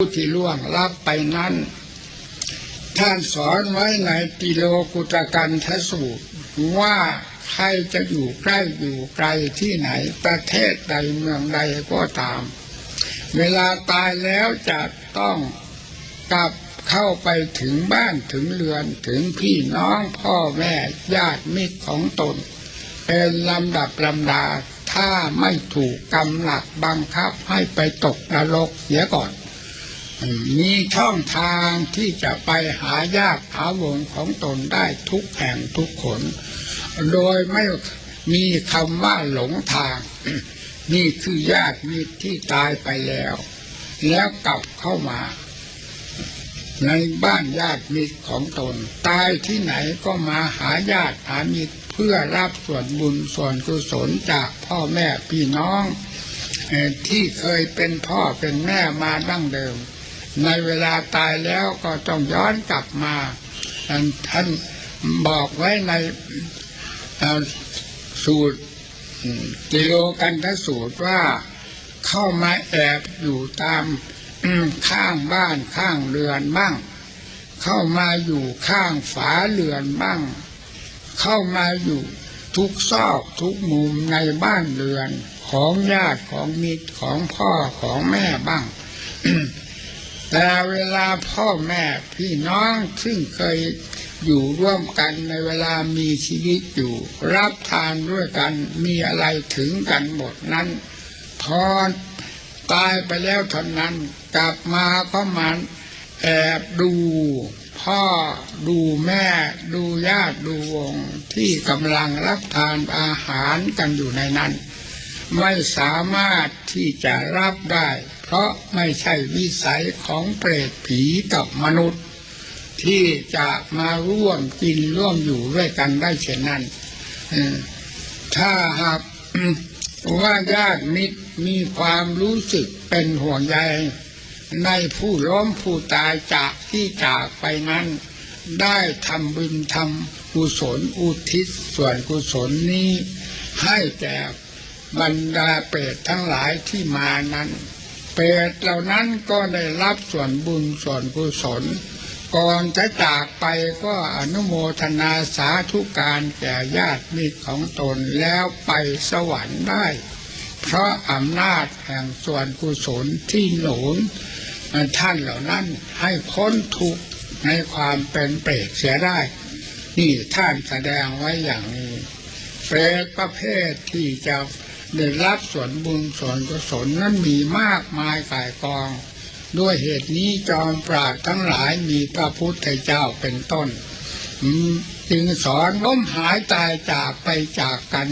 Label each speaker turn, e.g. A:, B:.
A: ผู้ที่ล่วงลับไปนั้น ท่านสอนไว้ในติโลกุตกันทสูตร ว่าใครจะอยู่ใกล้อยู่ไกลที่ไหนประเทศใดเมืองใดก็ตาม เวลาตายแล้วจะต้องกลับเข้าไปถึงบ้านถึงเรือนถึงพี่น้องพ่อแม่ญาติมิตรของตน เป็นลำดับลำดาถ้าไม่ถูกกำหลักบังคับให้ไปตกนรกเสียก่อน มีช่องทางที่จะไปหายากหาวงของตนได้ทุกแห่งทุกคนโดยไม่มีคำว่าหลงทาง นี่คือญาติมิตรที่ตายไปแล้ว แล้วกลับเข้ามา ในบ้านญาติมิตรของตน ตายที่ไหนก็มาหาญาติหามิตรเพื่อรับส่วนบุญส่วนกุศลจากพ่อแม่พี่น้อง ที่เคยเป็นพ่อเป็นแม่มาดั้งเดิม ในเวลาตายแล้วก็ต้องย้อนกลับมาท่านบอกไว้ในสูตรกิโลกันทสูตรว่าเข้ามาแอบอยู่ตามข้างบ้านข้างเรือนบ้าง เข้ามาอยู่ข้างฝาเรือนบ้าง เข้ามาอยู่ทุกซอกทุกมุมในบ้านเรือนของญาติของมิตรของพ่อของแม่บ้าง แต่เวลาพ่อแม่พี่น้องซึ่งเคยอยู่ร่วมกันในเวลามีชีวิตอยู่ รับทานด้วยกันมีอะไรถึงกันหมดนั้น พอตายไปแล้วเท่านั้น กลับมาก็มันแอบดูพ่อดูแม่ดูญาติดูวงที่กำลังรับทานอาหารกันอยู่ในนั้น ไม่สามารถที่จะรับได้ เพราะไม่ใช่วิสัยของเปรตผีกับมนุษย์ ที่จะมาร่วมกินร่วมอยู่ด้วยกันได้เช่นนั้นถ้าหากว่าญาติมิตรมีความรู้สึกเป็นห่วงใยในผู้ล้มผู้ตายจากที่จากไปนั้น ได้ทำบุญทำกุศลอุทิศส่วนกุศลนี้ ให้แก่ บรรดาเปรตทั้งหลายที่มานั้น เปรตเหล่านั้นก็ได้รับส่วนบุญส่วนกุศลก่อนจะจากไปก็อนุโมทนาสาธุการแก่ญาติมิตรของตนแล้วไปสวรรค์ได้ เพราะอำนาจแห่งส่วนกุศลที่หนุนท่านเหล่านั้นให้พ้นทุกข์ในความเป็นเปรตเสียได้ นี่ท่านแสดงไว้อย่างนี้ เปรตประเภทที่จะ ได้รับส่วนบุญส่วนกุศลนั้นมีมากมายกายกอง ด้วยเหตุนี้จอมปราดทั้งหลายมีพระพุทธเจ้าเป็นต้น จึงสอนล้มหายตายจากไปจากกัน